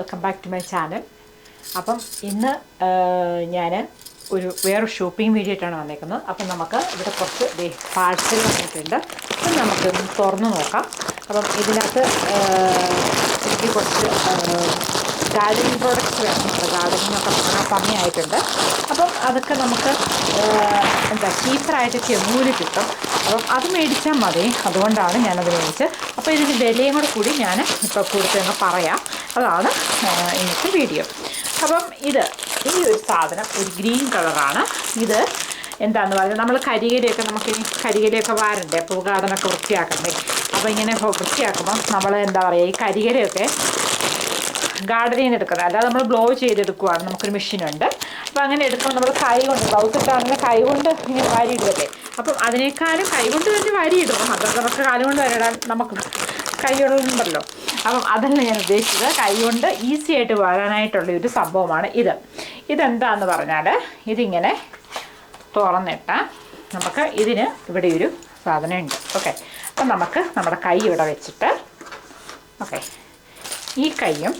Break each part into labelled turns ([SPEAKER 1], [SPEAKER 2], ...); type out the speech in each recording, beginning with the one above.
[SPEAKER 1] Welcome back to my channel അപ്പം ഇന്ന് ഞാൻ ഒരു വേറെ ഷോപ്പിംഗ് വീഡിയോ വന്നേക്കുന്നത്. അപ്പം നമുക്ക് ഇവിടെ കുറച്ച് പാഴ്സൽ വന്നിട്ടുണ്ട്. അപ്പം നമുക്ക് തുറന്ന് നോക്കാം. അപ്പം ഇതിനകത്ത് എനിക്ക് കുറച്ച് ഗാർഡനിങ് പ്രോഡക്റ്റ്സ് വേണമെന്നുണ്ട് ഗാർഡനിങ് ഒക്കെ തുടങ്ങാൻ സമയമായിട്ടുണ്ട് അപ്പം അതൊക്കെ നമുക്ക് എന്താ ചീപ്പറായിട്ട് ചെമ്മൂൽ കിട്ടും. അപ്പം അത് മേടിച്ചാൽ മതി. അതുകൊണ്ടാണ് ഞാനത് മേടിച്ചത്. അപ്പോൾ ഇതിന്റെ വിലയും കൂടെ കൂടി ഞാൻ ഇപ്പോൾ കൂടുതൽ പറയാം. അതാണ് ഇന്നത്തെ വീഡിയോ. അപ്പം ഇത് ഈ ഒരു സാധനം ഒരു ഗ്രീൻ കളറാണ്. ഇത് എന്താന്ന് പറഞ്ഞാൽ നമ്മൾ കരികരയൊക്കെ നമുക്ക് ഇനി കരികരയൊക്കെ വാരണ്ടേ? അപ്പോൾ വൃത്തിയാക്കണ്ടേ? അപ്പോൾ ഇങ്ങനെ വൃത്തിയാക്കുമ്പോൾ നമ്മൾ എന്താ പറയുക ഈ കരികരയൊക്കെ ഗാർഡനിൽ നിന്ന് എടുക്കുന്നത്. അല്ലാതെ നമ്മൾ ബ്ലോ ചെയ്തെടുക്കുവാണ്. നമുക്കൊരു മെഷീനുണ്ട് അപ്പോൾ അങ്ങനെ എടുക്കുമ്പോൾ നമ്മൾ കൈ കൊണ്ട് ബ്ലൗസ് ഇട്ടാണെങ്കിൽ കൈ കൊണ്ട് ഇങ്ങനെ വാരിയിടുമല്ലേ അപ്പം അതിനേക്കാളും കൈ കൊണ്ട് തന്നെ വാരിയിടും അത് നമുക്ക് കാലം കൊണ്ട് വരടാൻ നമുക്ക് കൈകളുണ്ടല്ലോ അപ്പം അതല്ല ഞാൻ ഉദ്ദേശിച്ചത്. കൈ കൊണ്ട് ഈസി ആയിട്ട് വരാനായിട്ടുള്ള ഒരു സംഭവമാണ് ഇത്. ഇതെന്താന്ന് പറഞ്ഞാൽ ഇതിങ്ങനെ തുറന്നിട്ട നമുക്ക് ഇതിന് ഇവിടെ ഒരു സാധനമുണ്ട്. ഓക്കെ. അപ്പം നമുക്ക് നമ്മുടെ കൈ ഇവിടെ വെച്ചിട്ട് ഓക്കെ. ഈ കൈയും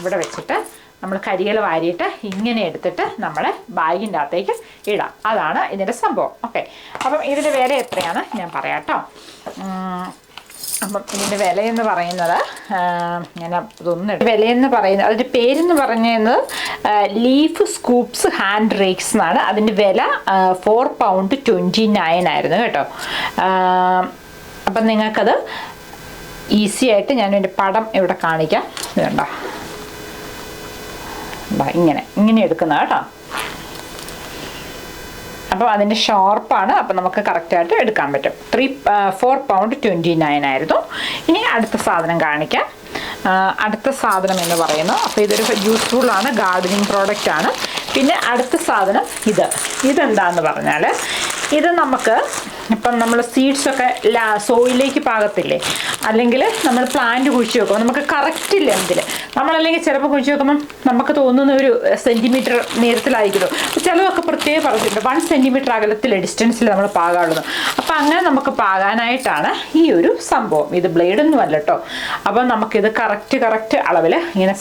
[SPEAKER 1] ഇവിടെ വെച്ചിട്ട് നമ്മൾ കരികൾ വാരിയിട്ട് ഇങ്ങനെ എടുത്തിട്ട് നമ്മൾ ബാഗിന്റെ അകത്തേക്ക് ഇടാം. അതാണ് ഇതിന്റെ സംഭവം. ഓക്കെ അപ്പം ഇതിന്റെ വില എത്രയാണ്? ഞാൻ പറയാം കേട്ടോ അപ്പം ഇതിന്റെ വിലയെന്ന് പറയുന്നത് ഞാൻ ഇതൊന്നും വിലയെന്ന് പറയുന്നത് അതിന്റെ പേരെന്ന് പറയുന്നത് ലീഫ് സ്കൂപ്സ് ഹാൻഡ് റേക്സ് എന്നാണ്. അതിന്റെ വില ഫോർ പൗണ്ട് ട്വന്റി നയൻ ആയിരുന്നു കേട്ടോ. അപ്പം നിങ്ങൾക്കത് ഈസി ആയിട്ട് എന്റെ പടം ഇവിടെ കാണിക്കാം. ഇത് കണ്ടോ ദാ ഇങ്ങനെ ഇങ്ങനെ എടുക്കുന്ന കേട്ടോ. അപ്പോൾ അതിന്റെ ഷാർപ്പാണ് അപ്പോൾ നമുക്ക് കറക്റ്റായിട്ട് എടുക്കാൻ പറ്റും. Three four pound twenty nine ആയിരുന്നു. ഇനി അടുത്ത സാധനം കാണിക്കാം. അടുത്ത സാധനം എന്ന് പറയുന്നത് അപ്പോൾ ഇതൊരു ആണ് ഗാർഡനിങ് പ്രോഡക്റ്റ് ആണ്. പിന്നെ അടുത്ത സാധനം ഇത്. ഇതെന്താന്ന് പറഞ്ഞാൽ ഇത് നമുക്ക് ഇപ്പം നമ്മൾ സീഡ്സൊക്കെ ലാ സോയിലേക്ക് പാകത്തില്ലേ അല്ലെങ്കിൽ നമ്മൾ പ്ലാന്റ് കുഴിച്ച് വെക്കും. നമുക്ക് കറക്റ്റ് ലെന്തിൽ നമ്മളല്ലെങ്കിൽ ചിലപ്പോൾ കുഴിച്ച് വെക്കുമ്പം നമുക്ക് തോന്നുന്ന ഒരു സെന്റിമീറ്റർ നീളത്തിലായിരിക്കുമല്ലോ ചിലതൊക്കെ പ്രത്യേകം പറഞ്ഞിട്ടുണ്ട്. വൺ സെന്റിമീറ്റർ അകലത്തിൽ ഡിസ്റ്റൻസിൽ നമ്മൾ പാകാറുള്ളൂ അപ്പം അങ്ങനെ നമുക്ക് പാകാനായിട്ടാണ് ഈ ഒരു സംഭവം. ഇത് ബ്ലേഡൊന്നും അല്ല കേട്ടോ അപ്പം നമുക്കിത് കറക്റ്റ് കറക്റ്റ് അളവിൽ ഇങ്ങനെ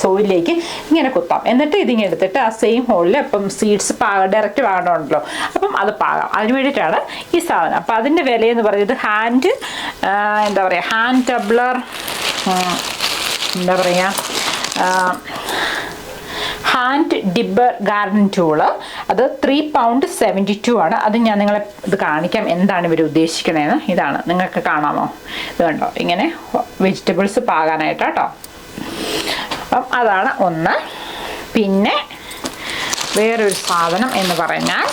[SPEAKER 1] സോയിലേക്ക് ഇങ്ങനെ കുത്താം. എന്നിട്ട് ഇതിങ്ങനെ എടുത്തിട്ട് ആ സെയിം ഹോളിൽ അപ്പം സീഡ്സ് പാക ഡയറക്റ്റ് പാകണമുണ്ടല്ലോ. അപ്പം അത് പാകാം. അതിന് വേണ്ടിയിട്ടാണ് ഈ സാധനം. അപ്പം അതിന്റെ വിലയെന്ന് പറയുന്നത് ഹാൻഡ് എന്താ പറയുക ഹാൻഡ് ടബ്ലർ എന്താ പറയുക ഹാൻഡ് ഡിബർ ഗാർഡൻ ടൂൾ അത് ത്രീ പൗണ്ട് സെവന്റി ടു ആണ്. അത് ഞാൻ നിങ്ങളെ ഇത് കാണിക്കാം എന്താണ് ഇവർ ഉദ്ദേശിക്കുന്നതെന്ന് ഇതാണ്. നിങ്ങൾക്ക് കാണാമോ? ഇത് കണ്ടോ? ഇങ്ങനെ വെജിറ്റബിൾസ് പാകാനായിട്ട് കേട്ടോ അപ്പം അതാണ് ഒന്ന്. പിന്നെ വേറൊരു സാധനം എന്ന് പറഞ്ഞാൽ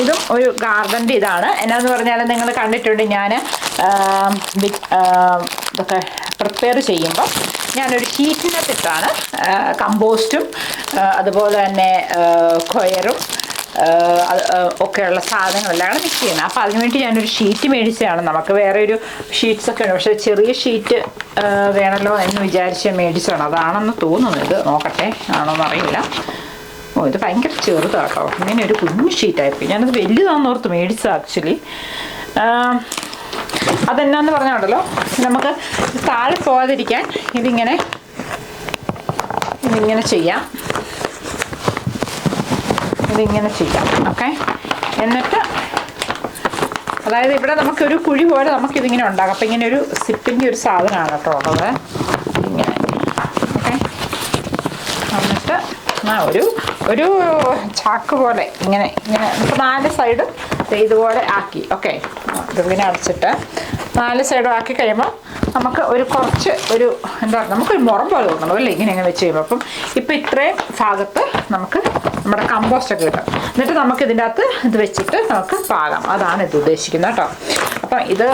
[SPEAKER 1] ഇതും ഒരു ഗാർഡന്റെ ഇതാണ്. എന്നാന്ന് പറഞ്ഞാൽ നിങ്ങൾ കണ്ടിട്ടുണ്ട് ഞാൻ ഇതൊക്കെ പ്രിപ്പയർ ചെയ്യുമ്പോൾ ഞാനൊരു ഷീറ്റിനകത്തിട്ടാണ് കമ്പോസ്റ്റും അതുപോലെ തന്നെ കൊയറും ഒക്കെയുള്ള സാധനങ്ങളെല്ലാം മിക്സ് ചെയ്യുന്നത്. അപ്പോൾ അതിനുവേണ്ടി ഞാനൊരു ഷീറ്റ് മേടിച്ചതാണ്. നമുക്ക് വേറെ ഒരു ഷീറ്റ്സൊക്കെ ഉണ്ട്. പക്ഷേ ചെറിയ ഷീറ്റ് വേണമല്ലോ എന്ന് വിചാരിച്ച് മേടിച്ചതാണ്. അതാണെന്ന് തോന്നുന്നു. ഇത് നോക്കട്ടെ. ആണോന്ന് അറിയില്ല. ഓ ഇത് ഭയങ്കര ചെറുതാട്ടോ. ഇങ്ങനെ ഒരു കുഞ്ഞു ഷീറ്റായിപ്പോയി ഞാനത് വലുതാണെന്ന് ഓർത്ത് മേടിച്ചത് ആക്ച്വലി അതെന്നാന്ന് പറഞ്ഞാണല്ലോ? നമുക്ക് താഴെ പോകാതിരിക്കാൻ ഇതിങ്ങനെ ഇതിങ്ങനെ ചെയ്യാം. ഇതിങ്ങനെ ചെയ്യാം. ഓക്കെ? എന്നിട്ട് അതായത് ഇവിടെ നമുക്കൊരു കുഴി പോലെ നമുക്കിതിങ്ങനെ ഉണ്ടാകും അപ്പം ഇങ്ങനെ ഒരു സിപ്പിന്റെ ഒരു സാധനമാണ് കേട്ടോ ഉള്ളത്. ഇങ്ങനെ. ഓക്കെ? എന്നിട്ട് ആ ഒരു ഒരു ചാക്ക് പോലെ ഇങ്ങനെ ഇങ്ങനെ നമുക്ക് നാല് സൈഡും ഇതുപോലെ ആക്കി. ഓക്കെ? ഇതിങ്ങനെ അടച്ചിട്ട് നാല് സൈഡും ആക്കി കഴിയുമ്പോൾ നമുക്ക് ഒരു കുറച്ച് ഒരു എന്താ പറയുക നമുക്കൊരു മുറം പോലെ തോന്നണം അല്ലേ? ഇങ്ങനെ ഇങ്ങനെ വെച്ച് കഴിയുമ്പോൾ അപ്പം ഇപ്പം ഇത്രയും ഭാഗത്ത് നമുക്ക് നമ്മുടെ കമ്പോസ്റ്റ് ഒക്കെ കിട്ടും എന്നിട്ട് നമുക്ക് ഇതിന്റെ അകത്ത് ഇത് വെച്ചിട്ട് നമുക്ക് പാകാം. അതാണ് ഇത് ഉദ്ദേശിക്കുന്നത് കേട്ടോ. അപ്പം ഇത്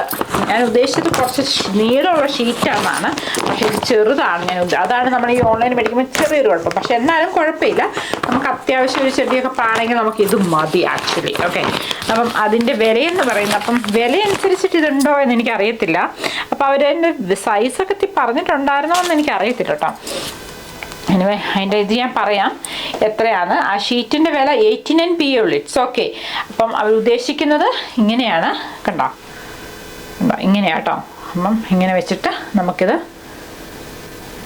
[SPEAKER 1] ഞാൻ ഉദ്ദേശിച്ചത് കുറച്ച് നീളമുള്ള ഷീറ്റാണെന്നാണ് പക്ഷേ ഇത് ചെറുതാണ് ഞാൻ അതാണ് നമ്മൾ ഈ ഓൺലൈൻ മേടിക്കുമ്പോൾ ചെറിയൊരു കുഴപ്പം. പക്ഷെ എന്നാലും കുഴപ്പമില്ല. നമുക്ക് അത്യാവശ്യം ഒരു ചെടിയൊക്കെ പാണെങ്കിൽ നമുക്ക് ഇത് മതി ആക്ച്വലി ഓക്കെ അപ്പം അതിന്റെ വിലയെന്ന് പറയുന്നത് അപ്പം വില അനുസരിച്ചിട്ട് ഇതുണ്ടോ എന്ന് എനിക്കറിയത്തില്ല. അപ്പോൾ അവർ അതിന്റെ സൈസൊക്കെ പറഞ്ഞിട്ടുണ്ടായിരുന്നോ എന്ന് എനിക്കറിയത്തില്ല കേട്ടോ. എനിവേ അതിന്റെ ഇത് ഞാൻ പറയാം. എത്രയാണ്? ആ ഷീറ്റിന്റെ വില എയ്റ്റി നയൻ പി ഉള്ളൂ. ഇറ്റ്സ് ഓക്കെ അപ്പം അവർ ഉദ്ദേശിക്കുന്നത് ഇങ്ങനെയാണ്. കണ്ടോ? ഇങ്ങനെയാട്ടോ. അപ്പം ഇങ്ങനെ വെച്ചിട്ട് നമുക്കിത്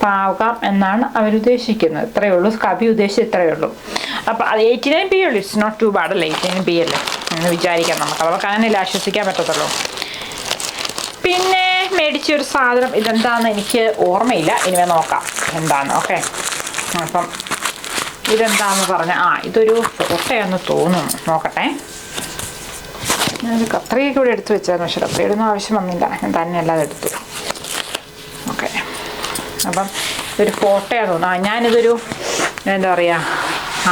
[SPEAKER 1] പാകാം എന്നാണ് അവരുദ്ദേശിക്കുന്നത്. ഇത്രയേ ഉള്ളൂ. കവി ഉദ്ദേശിച്ചത് ഇത്രയേ ഉള്ളൂ. അപ്പോൾ അത് എയ്റ്റി നയൻ പി ഉള്ളൂ. ഇറ്റ്സ് നോട്ട് ടു ബാഡ് അല്ലേ? എയ്റ്റി നയൻ പി അല്ലേ? എന്ന് വിചാരിക്കാം നമുക്ക്. അവർക്ക് അങ്ങനെ ആശ്വസിക്കാൻ പറ്റത്തുള്ളൂ. പിന്നെ മേടിച്ച ഒരു സാധനം. ഇതെന്താണെന്ന് എനിക്ക് ഓർമ്മയില്ല. ഇനിമേ നോക്കാം. എന്താണ്? ഓക്കെ. അപ്പം ഇതെന്താന്ന് പറഞ്ഞാൽ ആ ഇതൊരു ഫോട്ടോയെന്ന് തോന്നുന്നു. നോക്കട്ടെ. ഞാനൊരു കത്രിക കൂടെ എടുത്തു വെച്ചായിരുന്നു പക്ഷെ കത്രിയുടെ ഒന്നും ആവശ്യം വന്നില്ല. ഞാൻ തന്നെ അല്ലാതെ എടുത്തു. ഓക്കെ അപ്പം ഇതൊരു ഫോട്ടോയാണ്? തോന്നുന്നത് ഞാനിതൊരു എന്താ പറയുക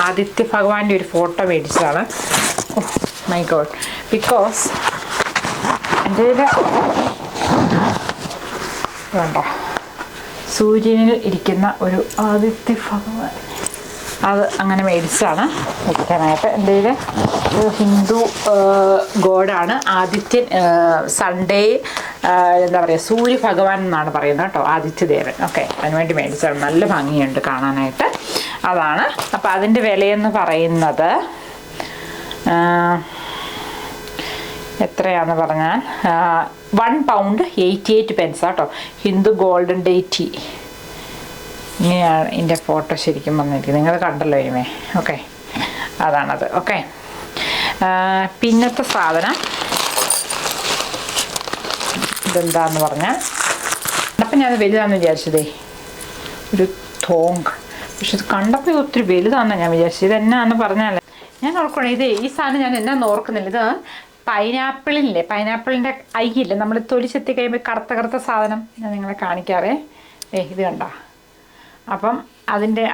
[SPEAKER 1] ആദിത്യ ഭഗവാന്റെ ഒരു ഫോട്ടോ മേടിച്ചതാണ്. മൈ ഗോഡ് ബിക്കോസ് എന്റെ വേണ്ട സൂര്യനിൽ ഇരിക്കുന്ന ഒരു ആദിത്യ ഭഗവാൻ. അത് അങ്ങനെ മേടിച്ചാണ് വെക്കാനായിട്ട് എന്റെ ഒരു ഹിന്ദു ഗോഡാണ്. ആദിത്യൻ സൺഡേ എന്താ പറയുക സൂര്യ ഭഗവാൻ എന്നാണ് പറയുന്നത് കേട്ടോ ആദിത്യദേവൻ. ഓക്കെ അതിനുവേണ്ടി മേടിച്ചാണ് നല്ല ഭംഗിയുണ്ട് കാണാനായിട്ട്. അതാണ്. അപ്പോൾ അതിന്റെ വിലയെന്ന് പറയുന്നത് എത്രയാന്ന് പറഞ്ഞാൽ one pound eighty eight pence കേട്ടോ. ഹിന്ദു ഗോൾഡൻ ഡേറ്റി. ഇങ്ങനെയാണ് ഇതിന്റെ ഫോട്ടോ ശരിക്കും വന്നിരിക്കുന്നത്. നിങ്ങൾ കണ്ടല്ലോ ഇനിമേ ഓക്കെ. അതാണത്. ഓക്കെ. പിന്നത്തെ സാധനം. ഇതെന്താന്ന് പറഞ്ഞാൽ അപ്പം ഞാൻ വലുതാണെന്ന് വിചാരിച്ചതേ. ഒരു തോങ്ക്. പക്ഷെ ഇത് കണ്ടപ്പോൾ ഒത്തിരി വലുതാണെന്നാണ് ഞാൻ വിചാരിച്ചത്. ഇത് എന്നാന്ന് പറഞ്ഞാൽ ഞാൻ ഓർക്കണം ഇത് ഈ സാധനം ഞാൻ എന്നാന്ന് ഓർക്കുന്നില്ല. ഇത് പൈനാപ്പിളില്ലേ പൈനാപ്പിളിന്റെ അയ്യില്ലേ? നമ്മൾ തൊലിച്ചെത്തി കഴിയുമ്പോൾ കറുത്ത കറുത്ത സാധനം. ഞാൻ നിങ്ങളെ കാണിക്കാറേ. ഏ ഇത് കണ്ട? അപ്പം അതിന്റെ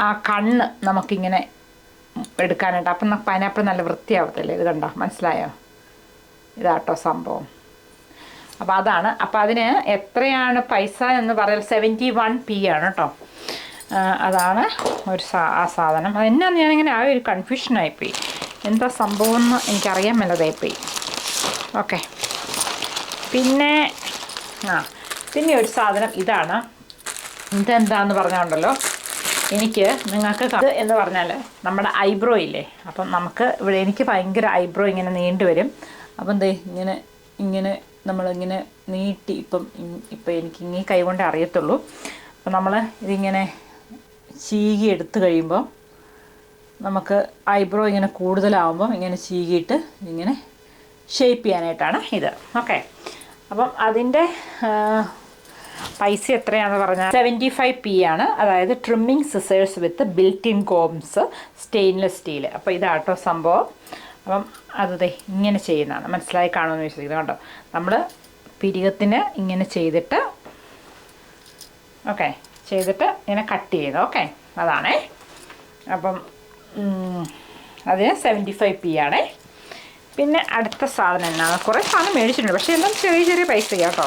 [SPEAKER 1] ആ- കണ്ണ് നമുക്കിങ്ങനെ എടുക്കാനായിട്ട് അപ്പം പൈനാപ്പിൾ നല്ല വൃത്തിയാവത്തില്ലേ? ഇത് കണ്ടോ? മനസ്സിലായോ? ഇതാട്ടോ സംഭവം. അപ്പോൾ അതാണ്. അപ്പോൾ അതിന് എത്രയാണ് പൈസ എന്ന് പറയാൻ സെവന്റി വൺ പി ആണ് കേട്ടോ. അതാണ് ഒരു സാ ആ സാധനം. അതെന്നാന്ന് ഞാനിങ്ങനെ ആ ഒരു കൺഫ്യൂഷനായിപ്പോയി. എന്താ സംഭവം എന്ന് എനിക്കറിയാൻ മേലതായിപ്പോയി. ഓക്കെ. പിന്നെ ആ പിന്നെ ഒരു സാധനം ഇതാണ്. ഇതെന്താന്ന് പറഞ്ഞുണ്ടല്ലോ? എനിക്ക് നിങ്ങൾക്ക് എന്ന് പറഞ്ഞാൽ നമ്മുടെ ഐബ്രോ ഇല്ലേ? അപ്പം നമുക്ക് ഇവിടെ എനിക്ക് ഭയങ്കര ഐബ്രോ ഇങ്ങനെ നീണ്ടു വരും. അപ്പം എന്തേ ഇങ്ങനെ ഇങ്ങനെ നമ്മളിങ്ങനെ നീട്ടി ഇപ്പം ഇപ്പം എനിക്ക് ഇങ്ങനെ കൈ കൊണ്ട് അറിയത്തുള്ളൂ. അപ്പം നമ്മൾ ഇതിങ്ങനെ ചീകി എടുത്തു കഴിയുമ്പോൾ നമുക്ക് ഐബ്രോ ഇങ്ങനെ കൂടുതലാവുമ്പോൾ ഇങ്ങനെ ചീകിയിട്ട് ഇങ്ങനെ ഷേപ്പ് ചെയ്യാനായിട്ടാണ് ഇത്. ഓക്കെ. അപ്പം അതിന്റെ പൈസ എത്രയാണെന്ന് പറഞ്ഞാൽ സെവന്റി ഫൈവ് പി ആണ്. അതായത് trimming scissors with built in combs stainless steel അപ്പോൾ ഇതാട്ടോ സംഭവം. അപ്പം അതെ ഇങ്ങനെ ചെയ്യുന്നതാണ്. മനസ്സിലായി കാണുമെന്ന് വിശ്വസിക്കുന്നത് കേട്ടോ. നമ്മൾ പിരികത്തിന് ഇങ്ങനെ ചെയ്തിട്ട് ഓക്കെ ചെയ്തിട്ട് ഇങ്ങനെ കട്ട് ചെയ്ത് ഓക്കെ അതാണേ. അപ്പം അതിന് സെവന്റി ഫൈവ് പി ആണേ. പിന്നെ അടുത്ത സാധനം എന്നാണ്. കുറേ സാധനം മേടിച്ചിട്ടുണ്ട്. പക്ഷേ എല്ലാം ചെറിയ ചെറിയ പൈസ കേട്ടോ.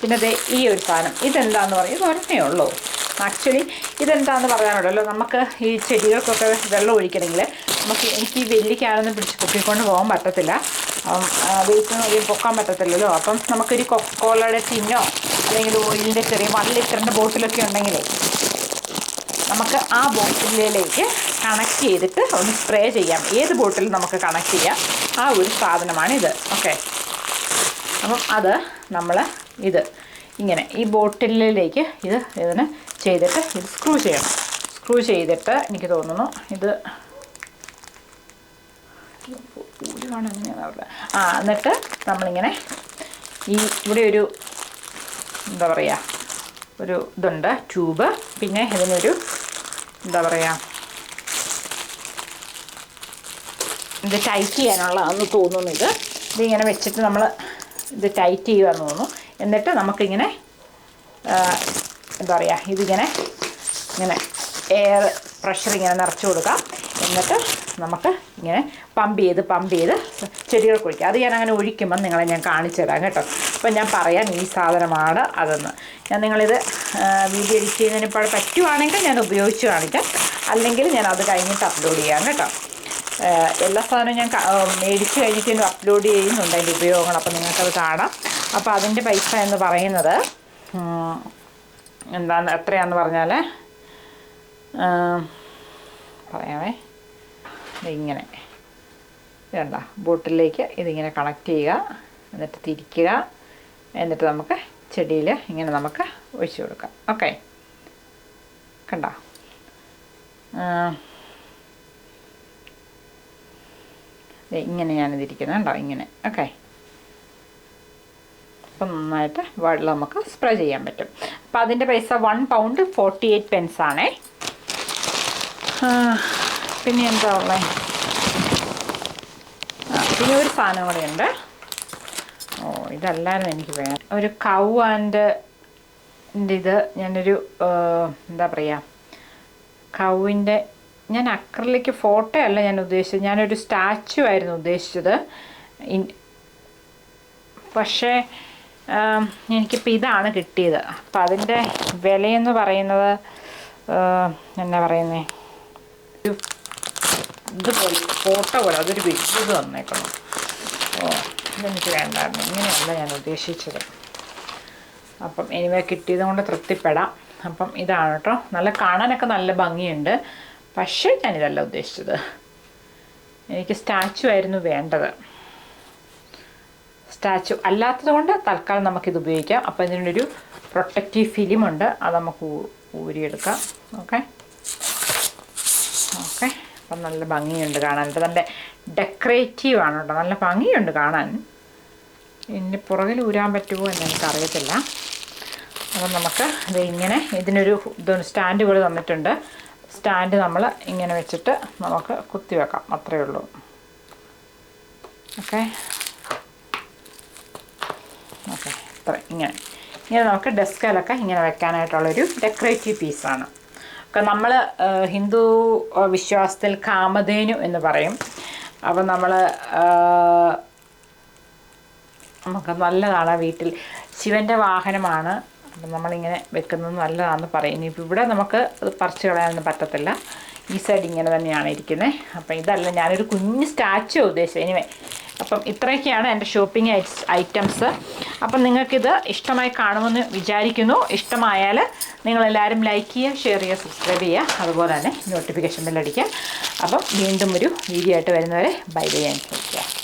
[SPEAKER 1] പിന്നെ ദേ ഈ ഒരു സാധനം. ഇതെന്താന്ന് പറയും ഇത് ഒരെണ്ണേ ഉള്ളൂ. ആക്ച്വലി ഇതെന്താന്ന് പറയാനുള്ളല്ലോ നമുക്ക് ഈ ചെടികൾക്കൊക്കെ വെള്ളം ഒഴിക്കണമെങ്കിൽ നമുക്ക് എനിക്ക് ഈ വെല്ലിക്കാനൊന്നും പിടിച്ച് പൊക്കിക്കൊണ്ട് പോകാൻ പറ്റത്തില്ല. വെയിറ്റ് പൊക്കാൻ പറ്റത്തില്ലല്ലോ. അപ്പം നമുക്കൊരു കൊക്കോളയുടെ ടിന്നോ അല്ലെങ്കിൽ ഓയിലിന്റെ ചെറിയ വൺ ലിറ്ററിന്റെ ബോട്ടിലൊക്കെ ഉണ്ടെങ്കിലേ നമുക്ക് ആ ബോട്ടിലേക്ക് കണക്ട് ചെയ്തിട്ട് ഒന്ന് സ്പ്രേ ചെയ്യാം. ഏത് ബോട്ടിൽ നമുക്ക് കണക്ട് ചെയ്യാം. ആ ഒരു സാധനമാണിത്. ഓക്കെ. അപ്പം അത് നമ്മൾ ഇത്. ഇങ്ങനെ ഈ ബോട്ടിലിലേക്ക് ഇത് ഇതിനെ ചെയ്തിട്ട് ഇത് സ്ക്രൂ ചെയ്യണം. സ്ക്രൂ ചെയ്തിട്ട് എനിക്ക് തോന്നുന്നു ഇത് ഒരു ആ എന്നിട്ട് നമ്മളിങ്ങനെ ഈ ഇവിടെ ഒരു എന്താ പറയുക ഒരു ഇതുണ്ട് ട്യൂബ്. പിന്നെ ഇതിനൊരു എന്താ പറയുക ഇത് ടൈറ്റ് ചെയ്യാനുള്ളതാണെന്ന് തോന്നുന്നു ഇത്. ഇതിങ്ങനെ വെച്ചിട്ട് നമ്മൾ ഇത് ടൈറ്റ് ചെയ്യുകയെന്ന് തോന്നുന്നു. എന്നിട്ട് നമുക്കിങ്ങനെ എന്താ പറയുക ഇതിങ്ങനെ ഇങ്ങനെ എയർ പ്രഷർ ഇങ്ങനെ നിറച്ച് കൊടുക്കാം. എന്നിട്ട് നമുക്ക് ഇങ്ങനെ പമ്പ് ചെയ്ത് പമ്പ് ചെയ്ത് ചെടികൾക്ക് ഒഴിക്കാം. അത് ഞാൻ അങ്ങനെ ഒഴിക്കുമ്പം നിങ്ങളെ ഞാൻ കാണിച്ചു തരാം കേട്ടോ. അപ്പം ഞാൻ പറയാം ഈ സാധനമാണ് അതെന്ന്. ഞാൻ നിങ്ങളിത് വീഡിയോ എഡിറ്റ് ചെയ്യുന്നതിന് ഇപ്പോൾ പറ്റുവാണെങ്കിൽ ഞാൻ ഉപയോഗിച്ച് കാണിക്കാം. അല്ലെങ്കിൽ ഞാൻ അത് കഴിഞ്ഞിട്ട് അപ്ലോഡ് ചെയ്യാം കേട്ടോ. എല്ലാ സാധനവും ഞാൻ മേടിച്ച് കഴിഞ്ഞിട്ട് അപ്ലോഡ് ചെയ്യുന്നുണ്ട് അതിന്റെ ഉപയോഗങ്ങൾ. അപ്പോൾ നിങ്ങൾക്കത് കാണാം. അപ്പോൾ അതിന്റെ പൈസ എന്ന് പറയുന്നത് എന്താന്ന് എത്രയാന്ന് പറഞ്ഞാൽ പറയാമേ ഇതിങ്ങനെ. വേണ്ട ബോട്ടിലേക്ക് ഇതിങ്ങനെ കണക്ട് ചെയ്യുക. എന്നിട്ട് തിരിക്കുക. എന്നിട്ട് നമുക്ക് ചെടിയിൽ ഇങ്ങനെ നമുക്ക് ഒഴിച്ചു കൊടുക്കാം. ഓക്കെ കണ്ട? ഇങ്ങനെ ഞാനിതിരിക്കുന്നത് കേട്ടോ ഇങ്ങനെ. ഓക്കെ അപ്പം നന്നായിട്ട് വെള്ളം നമുക്ക് സ്പ്രേ ചെയ്യാൻ പറ്റും. അപ്പം അതിന്റെ പൈസ one pound forty eight pence ആണേ പിന്നെ എന്താ ഉള്ളത് പിന്നെ ഒരു സാധനം കൂടെ ഉണ്ട്. ഓ ഇതല്ലായിരുന്നു എനിക്ക് വേണം ഒരു കൗ ആൻഡ് ഇത് ഞാനൊരു എന്താ പറയുക കൗവിന്റെ ഞാൻ അക്രലിക്ക് ഫോട്ടോ അല്ല ഞാൻ ഉദ്ദേശിച്ചത്. ഞാനൊരു സ്റ്റാച്ചു ആയിരുന്നു ഉദ്ദേശിച്ചത്. പക്ഷേ എനിക്കിപ്പോൾ ഇതാണ് കിട്ടിയത്. അപ്പം അതിന്റെ വിലയെന്ന് പറയുന്നത് എന്നാ പറയുന്നേ? ഒരു ഇതുപോലെ ഫോട്ടോ പോലെ അതൊരു വലിയ ഇത് തന്നേക്കണം ഓ ഇതെനിക്ക് വേണ്ടായിരുന്നു. ഇങ്ങനെയല്ല ഞാൻ ഉദ്ദേശിച്ചത്. അപ്പം എനിവേ കിട്ടിയത് കൊണ്ട് തൃപ്തിപ്പെടാം. അപ്പം ഇതാണ് കേട്ടോ നല്ല കാണാനൊക്കെ നല്ല ഭംഗിയുണ്ട്. പക്ഷേ ഞാനിതല്ല ഉദ്ദേശിച്ചത്. എനിക്ക് സ്റ്റാച്ചു ആയിരുന്നു വേണ്ടത്. സ്റ്റാച്ചു അല്ലാത്തത് കൊണ്ട് തൽക്കാലം നമുക്കിത് ഉപയോഗിക്കാം. അപ്പോൾ ഇതിനൊരു പ്രൊട്ടക്റ്റീവ് ഫിലിം ഉണ്ട്. അത് നമുക്ക് ഊരിയെടുക്കാം. ഓക്കെ. ഓക്കെ. അപ്പം നല്ല ഭംഗിയുണ്ട് കാണാൻ. നല്ല ഡെക്കറേറ്റീവ് ആണ് കേട്ടോ. നല്ല ഭംഗിയുണ്ട് കാണാൻ. ഇനി പുറകിൽ ഊരാൻ പറ്റുമോ എന്ന് എനിക്കറിയത്തില്ല. അപ്പം നമുക്ക് ഇത് ഇങ്ങനെ ഇതിനൊരു ഇത് സ്റ്റാൻഡ് പോലെ തന്നിട്ടുണ്ട്. സ്റ്റാൻഡ് നമ്മൾ ഇങ്ങനെ വെച്ചിട്ട് നമുക്ക് കുത്തി വെക്കാം. അത്രയേ ഉള്ളൂ. ഓക്കെ. ഓക്കെ. ഇത്ര ഇങ്ങനെ. ഇങ്ങനെ നമുക്ക് ഡെസ്കിലൊക്കെ ഇങ്ങനെ വെക്കാനായിട്ടുള്ളൊരു ഡെക്കറേറ്റീവ് പീസാണ്. ഒക്കെ നമ്മൾ ഹിന്ദു വിശ്വാസത്തിൽ കാമധേനു എന്ന് പറയും. അപ്പം നമ്മൾ നമുക്ക് നല്ലതാണ് വീട്ടിൽ. ശിവന്റെ വാഹനമാണ്. നമ്മളിങ്ങനെ വെക്കുന്നത് നല്ലതാണെന്ന് പറയും. ഇനിയിപ്പോൾ ഇവിടെ നമുക്ക് അത് പറിച്ച് കളയാനൊന്നും പറ്റത്തില്ല. ഈ സൈഡ് ഇങ്ങനെ തന്നെയാണ് ഇരിക്കുന്നത് അപ്പം ഇതല്ല ഞാനൊരു കുഞ്ഞ് സ്റ്റാച്ചു ഉദ്ദേശിച്ചത്. എനിവേ അപ്പം ഇത്രയൊക്കെയാണ് എന്റെ ഷോപ്പിംഗ് ഐറ്റംസ് അപ്പം നിങ്ങൾക്കിത് ഇഷ്ടമായി കാണുമെന്ന് വിചാരിക്കുന്നു. ഇഷ്ടമായാൽ നിങ്ങളെല്ലാവരും ലൈക്ക് ചെയ്യുക ഷെയർ ചെയ്യുക സബ്സ്ക്രൈബ് ചെയ്യുക. അതുപോലെ തന്നെ നോട്ടിഫിക്കേഷൻ ബെല്ലടിക്കുക അപ്പം വീണ്ടും ഒരു വീഡിയോ ആയിട്ട് വരുന്നവരെ ബൈ ബൈ ആൻഡ്